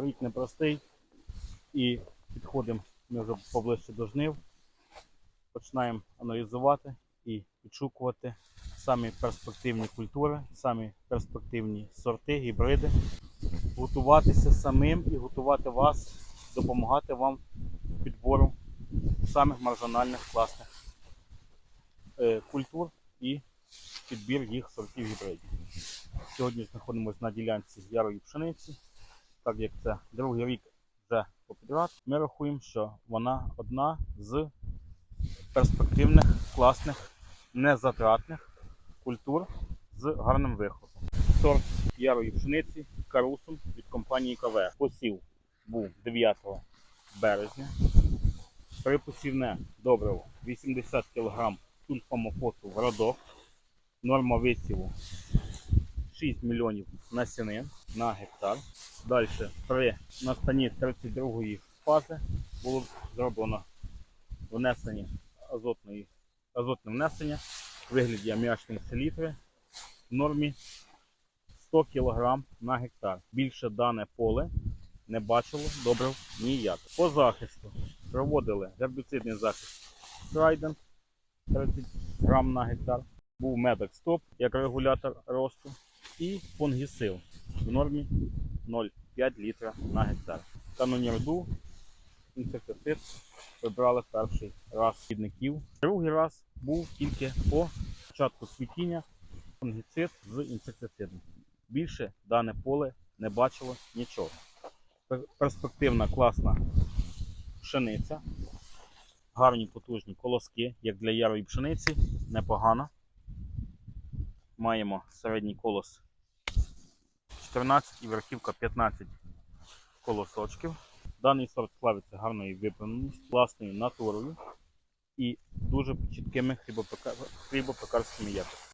рік непростий і підходимо ми вже поближче до жнив. Починаємо аналізувати і підшукувати самі перспективні культури, самі перспективні сорти, гібриди, готуватися самим і готувати вас, допомагати вам підбору самих маржинальних класних е, культур і підбір їх сортів гібридів. Сьогодні знаходимося на ділянці ярої пшениці, так як це другий рік вже попідряд. Ми рахуємо, що вона одна з перспективних, класних, незатратних культур з гарним виходом. Сорт ярої пшениці карусум від компанії КВ. Посів був 9 березня. Припосівне добриво 80 кг сульфамофосу в радок. Норма висіву 6 мільйонів насінин на гектар. Далі при настанні 32-ї фази було зроблено внесення азотної, азотне внесення в вигляді аміачної селітри в нормі 100 кг на гектар. Більше дане поле не бачило добрив ніяк. По захисту проводили гербіцидний захист Trident 30 грам на гектар. Був медок стоп як регулятор росту і фунгісил в нормі 0,5 літра на гектар. Канонірду інсектицид вибрали перший раз шкідників. Другий раз був тільки по початку цвітіння фунгіцид з інсектицидом. Більше дане поле не бачило нічого. Перспективна класна пшениця, гарні потужні колоски, як для ярої пшениці, непогано. Маємо середній колос 14 і верхівка 15 колосочків. Даний сорт славиться гарною випевненістю, класною натурою і дуже чіткими хлібопекарськими якостями.